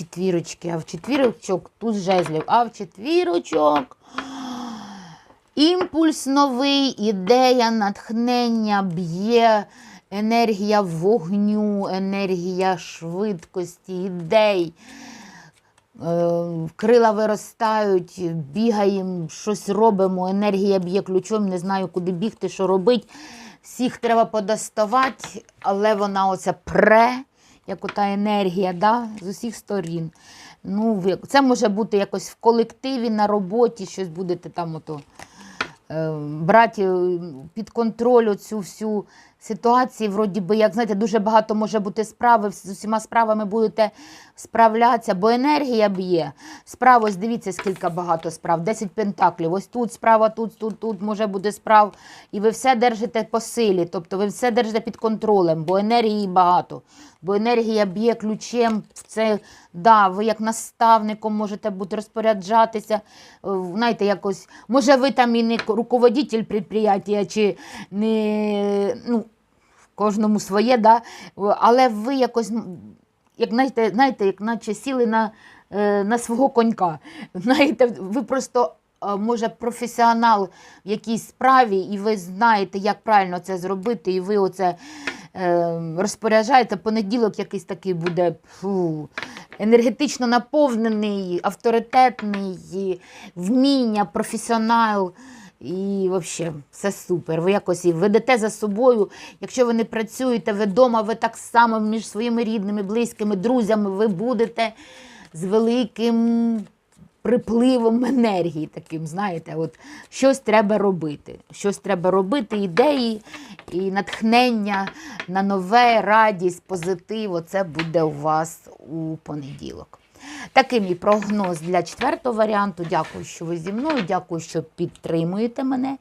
четвірочки, а в четвірочок туз жезлів, а в четвірочок імпульс новий, ідея, натхнення, б'є енергія вогню, енергія швидкості, ідей. Е, Крила виростають, бігаємо, щось робимо, енергія б'є ключом, не знаю, куди бігти, що робити. Всіх треба подоставати, але вона оце пре, як ота енергія, да, з усіх сторін. Ну, це може бути якось в колективі, на роботі, щось будете там ото е, брати е, під контроль оцю всю ситуацію. Вроді би, як знаєте, дуже багато може бути справи, з усіма справами будете справлятися, бо енергія б'є. Справ, ось дивіться, скільки багато справ. 10 пентаклів. Ось тут справа, тут, тут, тут може бути справ. І ви все держите по силі, тобто ви все держите під контролем, бо енергії багато. Бо енергія б'є ключем. Це да, ви як наставником можете бути розпоряджатися. е, Знаєте, якось, може, ви там і не руководитель підприємства, чи не ну, кожному своє, да? але ви якось, як знаєте, знаєте, як наче сіли на, е, на свого конька. Знаєте, ви просто. Може, професіонал в якійсь справі, і ви знаєте, як правильно це зробити, і ви оце е, розпоряджаєте. Понеділок якийсь такий буде фу, енергетично наповнений, авторитетний, вміння, професіонал. І взагалі все супер. Ви якось і ведете за собою. Якщо ви не працюєте, ви вдома, ви так само між своїми рідними, близькими, друзями, ви будете з великим припливом енергії таким, знаєте, от щось треба робити. Щось треба робити, ідеї і натхнення на нове, радість, позитив. Оце буде у вас у понеділок. Такий мій прогноз для четвертого варіанту. Дякую, що ви зі мною. Дякую, що підтримуєте мене.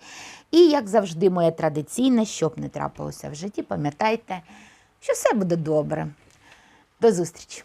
І, як завжди, моє традиційне, щоб не трапилося в житті, пам'ятайте, що все буде добре. До зустрічі!